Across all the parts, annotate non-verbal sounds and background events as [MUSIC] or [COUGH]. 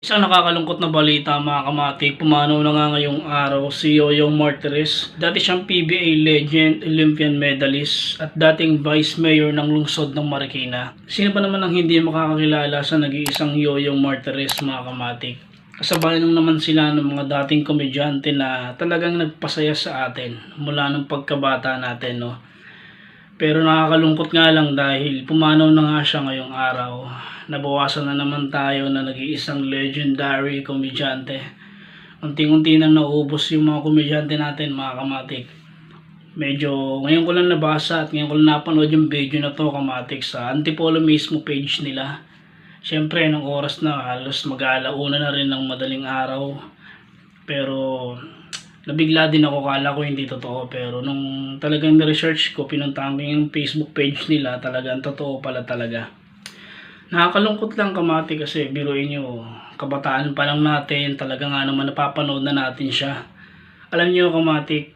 Isang nakakalungkot na balita mga kamatik, pumanaw na nga ngayong araw si Yoyong Martires. Dati siyang PBA legend, Olympian medalist at dating vice mayor ng lungsod ng Marikina. Sino ba naman ang hindi makakakilala sa nag-iisang Yoyong Martires mga kamatik? Kasabay lang naman sila ng mga dating komedyante na talagang nagpasaya sa atin mula ng pagkabata natin no. Pero nakakalungkot nga lang dahil pumanaw na nga siya ngayong araw. Nabawasan na naman tayo na nag-iisang legendary komedyante. Unti-unti nang naubos yung mga komedyante natin mga kamatik. Medyo ngayon ko lang nabasa at ngayon ko lang napanood yung video na to kamatik sa Antipolo mismo page nila. Siyempre, nung oras na halos mag-aalauna na rin ng madaling araw. Pero nabigla din ako kala ko hindi totoo pero nung talagang na-research ko pinuntahan ko yung Facebook page nila talagang totoo pala talaga. Nakakalungkot lang kamati kasi biruin nyo kabataan pa lang natin talaga nga naman napapanood na natin siya. Alam nyo kamati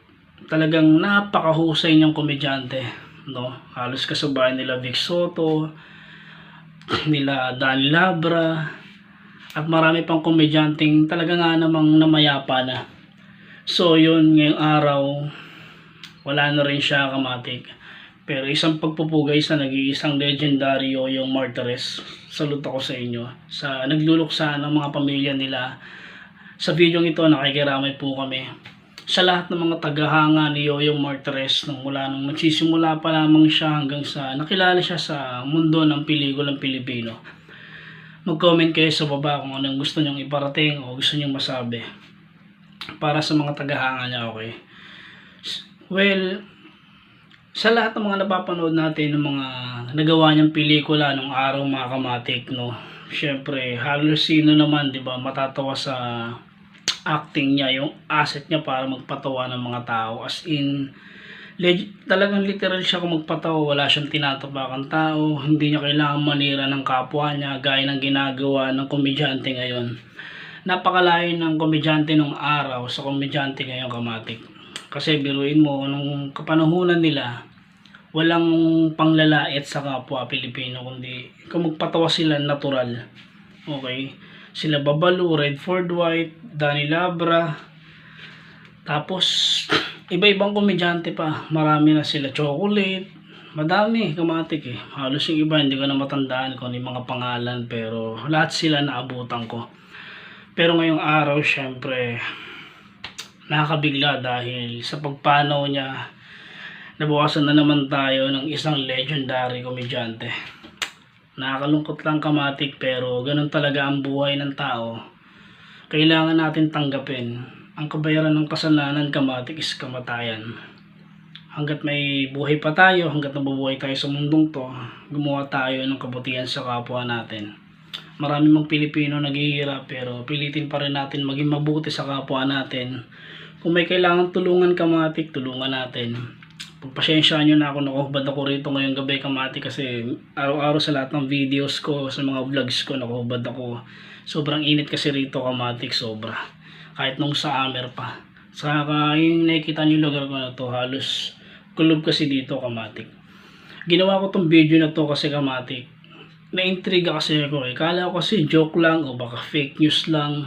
talagang napakahusay niyang komedyante no? Halos kasabay nila Vic Soto [CLEARS THROAT] nila Danny Labra at marami pang komedyanteng talaga nga namang namayapa na So yun ngayong araw wala na rin siya kamatik. Pero isang pagpupugay sa nag-iisang legendary yung Martires. Salute ako sa inyo. Sa nagluluksa ng mga pamilya nila. Sa video ito nakikiramay po kami. Sa lahat ng mga tagahanga ni Yoyong Martires nung mula nung nagsisimula pa lamang siya hanggang sa nakilala siya sa mundo ng pelikulang Pilipino. Mag-comment kayo sa baba kung anong gusto nyong iparating o gusto nyong masabi para sa mga tagahanga niya, okay? Well, sa lahat ng mga napapanood natin ng mga nagawa niyang pelikula nung araw mga kamatik, no? Siyempre, halos sino naman, di ba, matatawa sa acting niya, yung asset niya para magpatawa ng mga tao. As in, leg- talagang literal siya kung magpatawa, wala siyang tinatapakan tao, hindi niya kailangan manira ng kapwa niya, gaya ng ginagawa ng komedyante ngayon napakalayo ng komedyante nung araw sa komedyante ngayong kamatik. Kasi biruin mo, nung kapanahunan nila, walang panglalait sa kapwa Pilipino, kundi kung magpatawa sila natural. Okay? Sila Babalu, Redford White, Danny Labra, tapos iba-ibang komedyante pa. Marami na sila Chocolate, madami kamatik eh. Halos yung iba hindi ko na matandaan kung ano yung mga pangalan pero lahat sila naabutan ko. Pero ngayong araw, syempre, nakakabigla dahil sa pagpanaw niya, nabawasan na naman tayo ng isang legendary komedyante. Nakakalungkot lang kamatik pero ganun talaga ang buhay ng tao. Kailangan natin tanggapin. Ang kabayaran ng kasalanan kamatik is kamatayan. Hanggat may buhay pa tayo, hanggat nabubuhay tayo sa mundong to, gumawa tayo ng kabutihan sa kapwa natin marami mang Pilipino naghihirap pero pilitin pa rin natin maging mabuti sa kapwa natin. Kung may kailangan tulungan kamatik, tulungan natin. Pagpasyensyahan nyo na ako, nakahubad ako rito ngayong gabi kamatik kasi araw-araw sa lahat ng videos ko, sa mga vlogs ko, nakahubad ako. Sobrang init kasi rito kamatik, sobra. Kahit nung sa Amer pa. Saka yung nakikita nyo lugar ko na to, halos kulob kasi dito kamatik. Ginawa ko tong video na to kasi kamatik na-intriga kasi ako eh. Kala ko kasi joke lang o baka fake news lang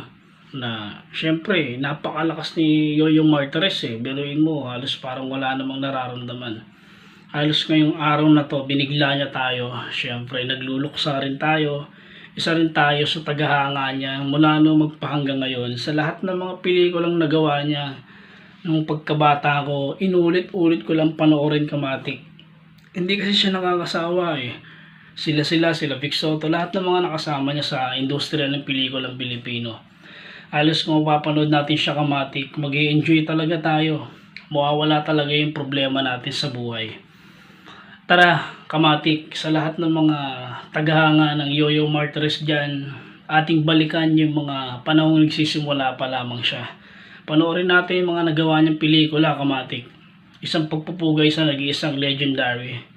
na syempre napakalakas ni Yoyo Martires eh. Biruin mo halos parang wala namang nararamdaman. Halos ngayong araw na to binigla niya tayo. Syempre nagluluksa rin tayo. Isa rin tayo sa tagahanga niya mula no magpahanggang ngayon sa lahat ng mga pelikulang nagawa niya nung pagkabata ko inulit-ulit ko lang panoorin kamatik. Hindi kasi siya nakakasawa eh sila sila, sila Vic Soto, lahat ng mga nakasama niya sa industriya ng pelikulang Pilipino. Halos kung mapapanood natin siya kamatik, mag enjoy talaga tayo. Mawawala talaga yung problema natin sa buhay. Tara, kamatik, sa lahat ng mga tagahanga ng Yoyo Martires dyan, ating balikan yung mga panahong nagsisimula pa lamang siya. Panoorin natin yung mga nagawa niyang pelikula, kamatik. Isang pagpupugay sa nag-iisang legendary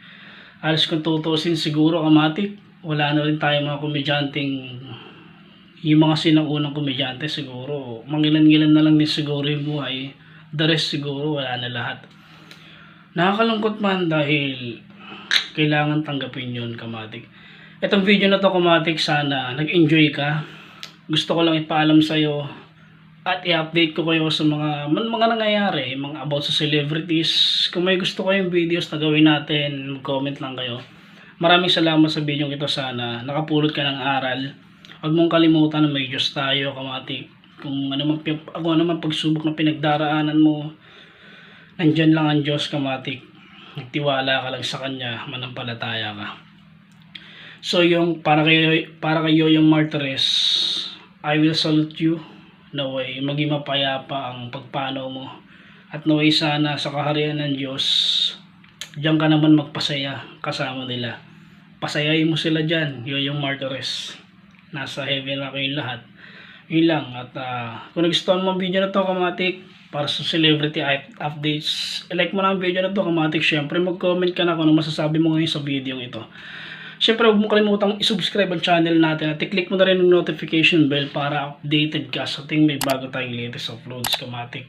alas kung tutusin siguro kamatik wala na rin tayo mga komedyanteng yung mga sinaunang komedyante siguro. Mangilan-ngilan na lang din siguro yung buhay. The rest siguro wala na lahat. Nakakalungkot man dahil kailangan tanggapin yun kamatik itong video na to kamatik sana nag-enjoy ka. Gusto ko lang ipaalam sa'yo at i-update ko kayo sa mga mga nangyayari, mga about sa celebrities. Kung may gusto kayong videos na gawin natin, mag-comment lang kayo. Maraming salamat sa video ito sana. Nakapulot ka ng aral. Huwag mong kalimutan na may Diyos tayo, kamati. Kung ano man, ako ano man pagsubok na pinagdaraanan mo, nandyan lang ang Diyos, kamati. Nagtiwala ka lang sa Kanya, manampalataya ka. So yung para kay para kay Yoyong Martires, I will salute you. Naway maging mapayapa ang pagpanaw mo. At naway sana sa kaharian ng Diyos, diyan ka naman magpasaya kasama nila. Pasayayin mo sila diyan, Yoyong Martires. Nasa heaven na kayong lahat. Yun lang. At ah, kung nagustuhan mo ang video na to, kamatik, para sa celebrity up- updates, like mo na ang video na to, kamatik. Siyempre, mag-comment ka na kung ano masasabi mo ngayon sa video ito. Siyempre, huwag mo kalimutang isubscribe ang channel natin at i-click mo na rin yung notification bell para updated ka sa ting may bago tayong latest uploads, kamatik.